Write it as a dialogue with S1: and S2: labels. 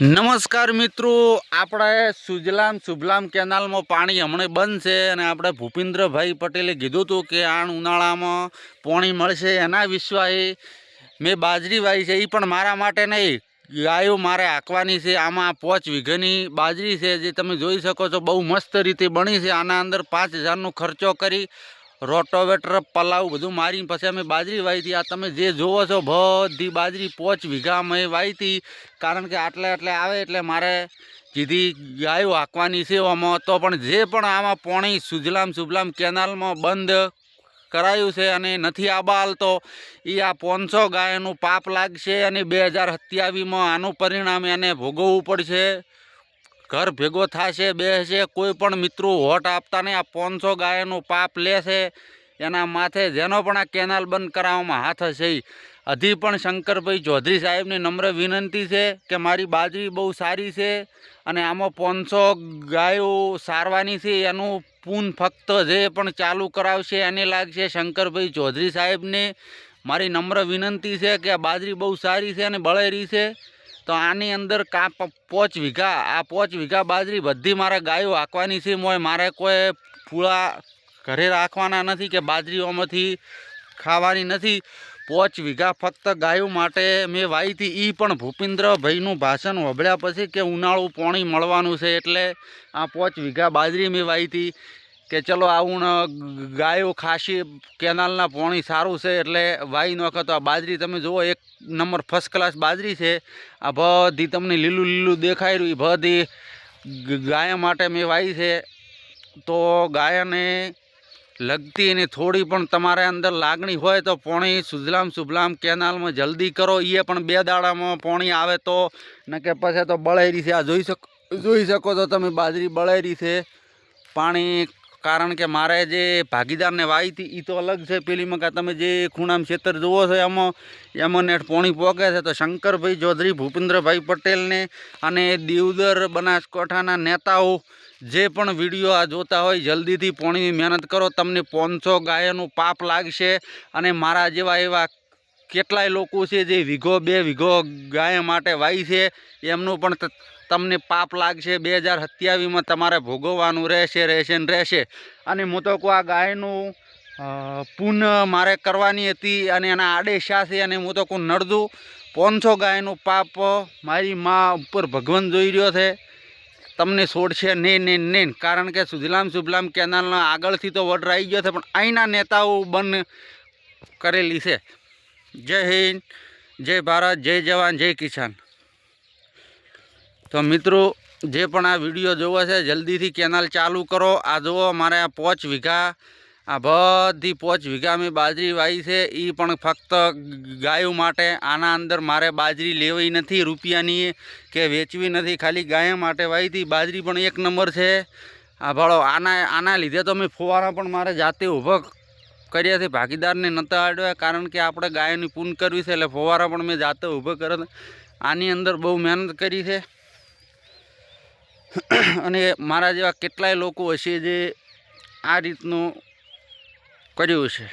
S1: નમસ્કાર મિત્રો, આપણે સુજલામ સુભલામ કેનાલમાં પાણી હમણાં બંધ છે અને આપણે ભૂપેન્દ્રભાઈ પટેલે કીધું હતું કે આણ ઉનાળામાં પાણી મળશે એના વિશ્વાસે મેં બાજરી વાવી છે એ પણ મારા માટે નહીં. ગાયો મારે હાંકવાની છે, આમાં પાંચ વીઘાની બાજરી છે, જે તમે જોઈ શકો છો બહુ મસ્ત રીતે બની છે. આના અંદર પાંચ હજારનો ખર્ચો કરી રોટોવેટર, પલાવ બધું મારીને પછી અમે બાજરી વાવી આ તમે જે જોવો છો, બધી બાજરી પોચ વીઘા અમે વાવીતી. કારણ કે આટલે આટલે આવે એટલે મારે કીધી ગાયો હાંકવાની છે આમાં. તો પણ જે પણ આમાં પોણી સુજલામ સુજલામ કેનાલમાં બંધ કરાયું છે અને નથી આબા હાલતો એ આ પાંચસો ગાયનું પાપ લાગશે અને બે હજાર સત્યાવીસમાં આનું પરિણામ એને ભોગવવું પડશે. ઘર ભેગો થશે બેસશે કોઈ પણ મિત્રો હોટ આપતા નહીં. આ પાંચસો ગાયનું પાપ લેશે. એના માથે જેનો પણ આ કેનાલ બંધ કરાવવામાં હાથ હશે હજી પણ શંકરભાઈ ચૌધરી સાહેબની નમ્ર વિનંતી છે કે મારી બાજરી બહુ સારી છે અને આમાં પાંચસો ગાયો સારવાની છે. એનું પૂન ફક્ત જે પણ ચાલુ કરાવશે એને લાગશે શંકરભાઈ ચૌધરી સાહેબને. મારી નમ્ર વિનંતી છે કે આ બાજરી બહુ સારી છે અને બળેરી છે. તો આની અંદર કા પોચ વીઘા, આ પાંચ વીઘા બાજરી બધી મારે ગાયો હાંકવાની છે. મોય મારે કોઈ ફૂળા ઘરે રાખવાના નથી કે બાજરીઓમાંથી ખાવાની નથી. પાંચ વીઘા ફક્ત ગાયો માટે મેં હતી. એ પણ ભૂપેન્દ્રભાઈનું ભાષણ વભળ્યા પછી કે ઉનાળું પાણી મળવાનું છે એટલે આ પાંચ વીઘા બાજરી મેં હતી. કે ચલો આવું ન ગાયો ખાસી કેનાલના પાણી સારું છે એટલે વાવી નાખો તો આ બાજરી તમે જુઓ, એક નંબર ફર્સ્ટ ક્લાસ બાજરી છે. આ બધી તમને લીલું લીલું દેખાઈ રહ્યું. બધી ગાય માટે મેં વાવી છે. તો ગાયને લગતી અને થોડી પણ તમારે અંદર લાગણી હોય તો પોણી સુજલામ સુભલામ કેનાલમાં જલ્દી કરો. એ પણ બે દાડામાં પોણી આવે તો ન કે પછી તો બળેરી છે. આ જોઈ શકો જોઈ શકો તો તમે બાજરી બળેરી છે. પાણી કારણ કે મારે જે ભાગીદારને વાવી હતી એ તો અલગ છે પેલી મકા તમે જે ખૂણામાં ખેતર જુઓ છો, એમાં એમાં નેટ પોણી પોકે છે. તો શંકરભાઈ ચૌધરી, ભૂપેન્દ્રભાઈ પટેલને અને દેવદર બનાસકાંઠાના નેતાઓ જે પણ વીડિયો આ જોતા હોય, જલ્દીથી પોણીની મહેનત કરો, તમને પાંચસો ગાયનું પાપ લાગશે. અને મારા જેવા એવા કેટલાય લોકો છે જે વીઘો બે વીઘો ગાય માટે વાય છે, એમનું પણ તમને પાપ લાગશે, બે હજાર સત્યાવીસમાં તમારે ભોગવવાનું રહેશે રહેશે ને રહેશે. અને હું તો કહું, આ ગાયનું પુન મારે કરવાની હતી અને એના આડેશા છે અને હું તો કહું નડદું પાંચસો ગાયનું પાપ મારી મા ઉપર ભગવાન જોઈ રહ્યો છે. તમને છોડશે ને ને ને કારણ કે સુજલામ, સુફલામ કેનાલના આગળથી તો ઓર્ડર આવી ગયો છે, પણ અહીંના નેતાઓ બંધ કરેલી છે. જય હિન્દ, જય ભારત, જય જવાન, જય કિસાન. તો મિત્રો, જે પણ આ વીડિયો જોવો છે, જલ્દીથી કેનાલ ચાલુ કરો. આ જુઓ, મારે આ પોચ વીઘા, આ બધી પોચ વીઘા મેં બાજરી વાવી છે. એ પણ ફક્ત ગાયો માટે, આના અંદર મારે બાજરી લેવી નથી, રૂપિયાની કે વેચવી નથી, ખાલી ગાય માટે વાવી હતી. બાજરી પણ એક નંબર છે. આ ભાળો આના આના લીધે તો મેં ફુવારા પણ મારે જાતે ઊભો કર્યા છે, ભાગીદારને નહોતા આડવ્યા કારણ કે આપણે ગાયોની પૂન કરવી છે, એટલે ફુવારા પણ મેં જાતે ઊભો કર્યો આની અંદર બહુ મહેનત કરી છે. અને મારા જેવા કેટલાય લોકો હશે જે આ રીતનું કર્યું છે